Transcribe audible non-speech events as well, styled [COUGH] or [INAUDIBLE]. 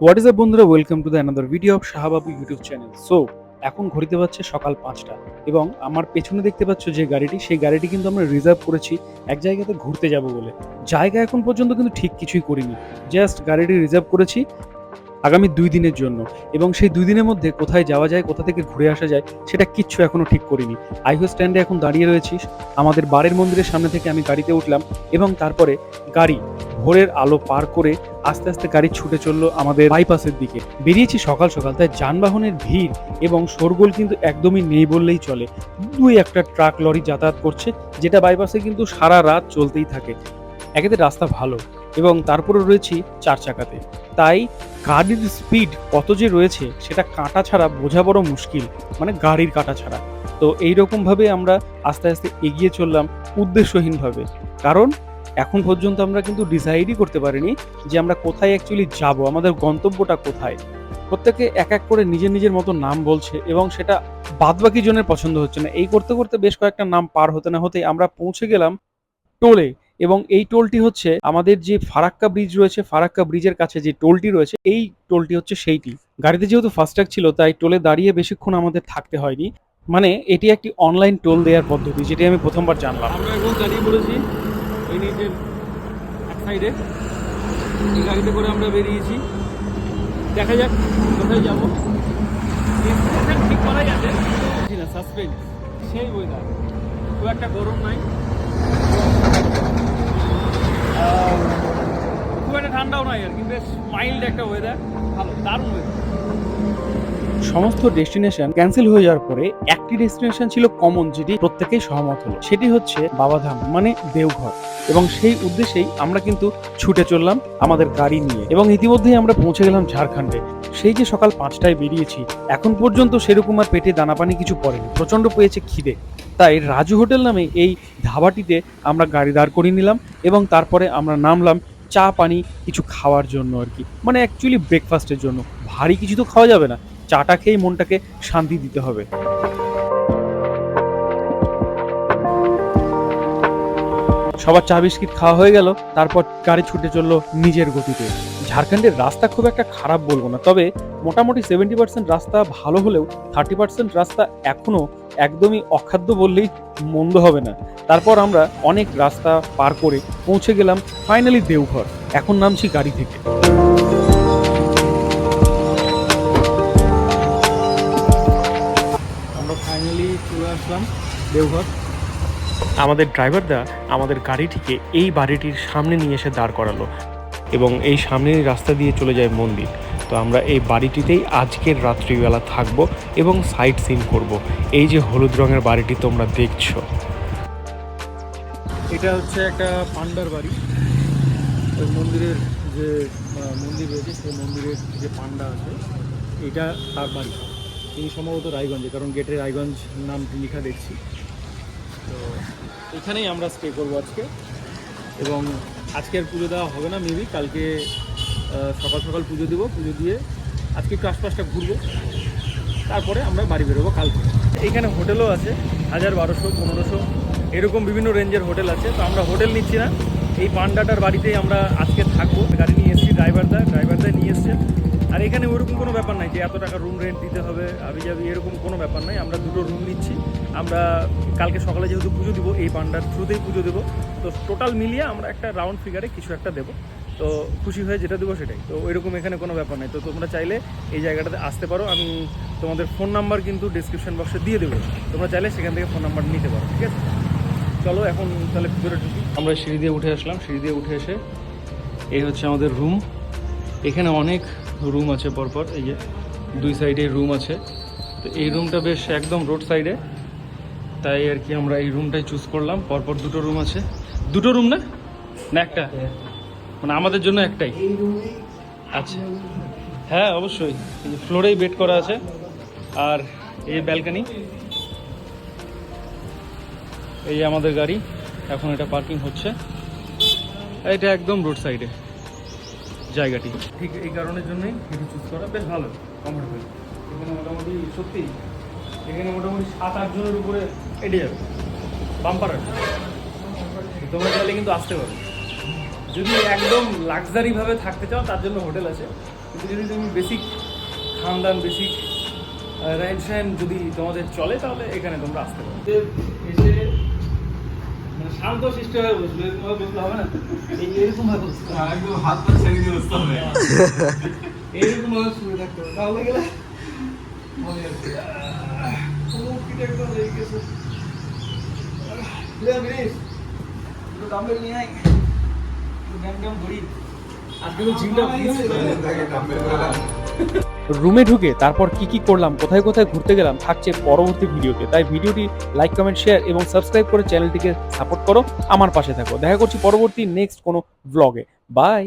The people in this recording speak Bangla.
হোয়াট ইজ আপ বন্ধুরা? Welcome to the another video of Shahbabu YouTube channel so এখন ঘড়িতে পাচ্ছে সকাল পাঁচটা এবং আমার পেছনে দেখতে পাচ্ছ যে গাড়িটি, সেই গাড়িটি কিন্তু আমরা রিজার্ভ করেছি এক জায়গাতে ঘুরতে যাব বলে। জায়গা এখন পর্যন্ত কিন্তু ঠিক কিছুই করিনি। জাস্ট গাড়িটি রিজার্ভ করেছি। আগামী দুই দিনের জন্য। এবং সেই দুই দিনের মধ্যে কোথায় যাওয়া যায়, কোথা থেকে ঘুরে আসা যায়, সেটা কিচ্ছু এখনও ঠিক করিনি। আইহো স্ট্যান্ডে এখন দাঁড়িয়ে রয়েছি আমাদের বাড়ির মন্দিরের সামনে থেকে আমি গাড়িতে উঠলাম এবং তারপরে গাড়ি ভোরের আলো পার করে আস্তে আস্তে গাড়ি ছুটে চলল আমাদের বাইপাসের দিকে। বেরিয়েছি সকাল সকাল, তাই যানবাহনের ভিড় এবং শোরগোল কিন্তু একদমই নেই বললেই চলে। দুই একটা ট্রাক লরি যাতায়াত করছে, যেটা বাইপাসে কিন্তু সারা রাত চলতেই থাকে। একেতে রাস্তা ভালো। এবং তারপরে রয়েছি চার চাকাতে। তাই গাড়ির স্পিড কত যে রয়েছে, সেটা কাঁটা ছাড়া বোঝা বড় মুশকিল মানে গাড়ির কাঁটা ছাড়া। তো এইরকমভাবে আমরা আস্তে আস্তে এগিয়ে চললাম উদ্দেশ্যহীনভাবে। কারণ এখন পর্যন্ত আমরা কিন্তু ডিসাইডই করতে পারিনি যে আমরা কোথায় অ্যাকচুয়ালি যাব, আমাদের গন্তব্যটা কোথায়। প্রত্যেকে এক এক করে নিজের নিজের মতো নাম বলছে এবং সেটা বাদবাকি জনের পছন্দ হচ্ছে না। এই করতে করতে বেশ কয়েকটা নাম পার হতে না হতে আমরা পৌঁছে গেলাম টোলে। এবং এই টোলটি হচ্ছে আমাদের যে ফারাক্কা ব্রিজ রয়েছে, ফারাক্কা ব্রিজের কাছে যে টোলটি রয়েছে, এই টোলটি হচ্ছে সেইটি। গাড়িতে যেহেতু ফাস্ট্যাগ ছিল, তাই টোলে দাঁড়িয়ে বেশিক্ষণ আমাদের থাকতে হয়নি। মানে এটি একটি অনলাইন টোল দেওয়ার পদ্ধতি, যেটি আমি প্রথমবার জানলাম। আমরা দাঁড়িয়ে পড়েছি এই গাড়িতে করে আমরা বেরিয়েছি। দেখা যাক, কোথায় যাব। সেই ওয়েদার খুব একটা গরম নাই। খুব একটা ঠান্ডাও আর একটা ওয়েদার সমস্ত ডেস্টিনেশন ক্যান্সেল হয়ে যাওয়ার পরে একটি ডেস্টিনেশন ছিল কমন যেটি প্রত্যেকেই সহমত হলো, সেটি হচ্ছে বাবাধাম মানে দেওঘর। এবং সেই উদ্দেশ্যেই আমরা কিন্তু ছুটে চললাম আমাদের গাড়ি নিয়ে। এবং ইতিমধ্যেই আমরা পৌঁছে গেলাম ঝাড়খণ্ডে। সেই যে সকাল পাঁচটায় বেরিয়েছি, এখন পর্যন্ত সেরকম আর পেটে দানা পানি কিছু পড়েনি প্রচণ্ড পেয়েছে খিদে। তাই রাজু হোটেল নামে এই ধাবাটিতে আমরা গাড়ি দাঁড় করিয়ে নিলাম এবং তারপরে আমরা নামলাম চা পানি, কিছু খাওয়ার জন্য আর কি। মানে অ্যাকচুয়ালি ব্রেকফাস্টের জন্য। ভারী কিছু তো খাওয়া যাবে না। চাটা খেয়েই মনটাকে শান্তি দিতে হবে। সবার চা বিস্কিট খাওয়া হয়ে গেল। তারপর গাড়ি ছুটে চলল নিজের গতিতে। ঝাড়খণ্ডের রাস্তা খুব একটা খারাপ বলব না। তবে মোটামুটি সেভেন্টি পার্সেন্ট রাস্তা ভালো হলেও থার্টি পার্সেন্ট রাস্তা এখনও একদমই অখাদ্য বললেই মন্দ হবে না। তারপর আমরা অনেক রাস্তা পার করে পৌঁছে গেলাম ফাইনালি দেওঘর, এখন নামছি গাড়ি থেকে। আমরা ফাইনালি চলে আসলাম দেওঘর। আমাদের ড্রাইভারদা আমাদের গাড়িটিকে এই বাড়িটির সামনে নিয়ে এসে দাঁড় করালো এবং এই সামনের রাস্তা দিয়ে চলে যায় মন্দির। তো আমরা এই বাড়িটিতেই আজকের রাত্রিবেলা থাকব এবং সাইট সিন করব। এই যে হলুদ রঙের বাড়িটি তোমরা দেখছ। এটা হচ্ছে একটা পান্ডার বাড়ি। ওই মন্দিরের যে মন্দির রয়েছে, সেই মন্দিরের যে পান্ডা আছে, এটা তার বাড়ি। এই সম্ভবত রায়গঞ্জে, কারণ গেটে রায়গঞ্জ নামটি লেখা দেখছি। তো এখানেই আমরা স্টে করব আজকে। এবং আজকের পুজো দেওয়া হবে না মেবি কালকে সকাল সকাল পুজো দেবো, পুজো দিয়ে আজকে একটু আশপাশটা ঘুরবো। তারপরে আমরা বাড়ি বেরোবো কালকে। এইখানে হোটেলও আছে, হাজার বারোশো, পনেরোশো, এরকম বিভিন্ন রেঞ্জের হোটেল আছে, তো আমরা হোটেল নিচ্ছি না। এই পান্ডাটার বাড়িতেই আমরা আজকে থাকব। গাড়ি নিয়ে এসেছি ড্রাইভারদা ড্রাইভারদা নিয়ে এসছে। আর এখানে ওরকম কোনো ব্যাপার নাই যে এত টাকা রুম রেন্ট দিতে হবে আবি যাবি এরকম কোনো ব্যাপার নাই। আমরা দুটো রুম নিচ্ছি। আমরা কালকে সকালে যেহেতু পুজো দিব, এই পান্ডার থ্রুতেই পুজো দেবো। তো টোটাল মিলিয়ে আমরা একটা রাউন্ড ফিগারে কিছু একটা দেবো। তো খুশি হয়ে যেটা দেবো সেটাই। তো ওইরকম এখানে কোনো ব্যাপার নাই। তো তোমরা চাইলে এই জায়গাটাতে আসতে পারো। আমি তোমাদের ফোন নাম্বার কিন্তু ডিসক্রিপশন বক্সে দিয়ে দেবো। তোমরা চাইলে সেখান থেকে ফোন নাম্বার নিতে পারো ঠিক আছে? চলো এখন তাহলে ভিতরে ঢুকি। আমরা সিঁড়ি দিয়ে উঠে আসলাম। সিঁড়ি দিয়ে উঠে এসে এই হচ্ছে আমাদের রুম এখানে অনেক রুম আছে পরপর। এই যে দুই সাইডে রুম আছে। তো এই রুমটা বেশ একদম রোড সাইডে তাই আর কি আমরা এই রুমটাই চুজ করলাম। পরপর দুটো রুম আছে। দুটো রুম না? না একটা। মানে আমাদের জন্য একটাই। আচ্ছা। হ্যাঁ অবশ্যই। ফ্লোরেই বেড করা আছে। আর এই ব্যালকানি। এই আমাদের গাড়ি। এখন এটা পার্কিং হচ্ছে। এটা একদম রোড সাইডে জায়গাটি। ঠিক এই কারণের জন্যই এটা চুজ করা বেশ ভালো কমফোর্টেবল এখানে মোটামুটি সত্যি, এখানে মোটামুটি সাত, আট জনের উপরে এটে যাবে। বাম্পার আছে। তোমরা চাইলে কিন্তু আসতে পারো। যদি একদম লাক্সারি ভাবে থাকতে চাও তার জন্য হোটেল আছে। কিন্তু যদি তুমি বেসিক খানদান বেসিক রাইন সাইন যদি তোমাদের চলে তাহলে এখানে তোমরা আসতে পারো। এসে মানে শান্ত সৃষ্টি হয়ে বসবে এরকম ভাবে হবে না? এই এরকম ভাবে বসতে হবে। একদম হাত পা ছেড়ে দিয়ে বসতে হবে। [LAUGHS] এরকম ভাবে শুয়ে থাকতে হবে। তাহলে গেলে মনে পিঠে একদম লেগে গেছে ডাম্বেল নিয়ে আয়। রুমে ঢুকে তারপর কি কি করলাম কোথায় কোথায় ঘুরতে গেলাম থাকছে পরবর্তী ভিডিওতে। তাই ভিডিওটি লাইক কমেন্ট শেয়ার এবং সাবস্ক্রাইব করে চ্যানেলটিকে সাপোর্ট করো আমার পাশে থাকো। দেখা করছি পরবর্তী নেক্সট কোনো ব্লগে বাই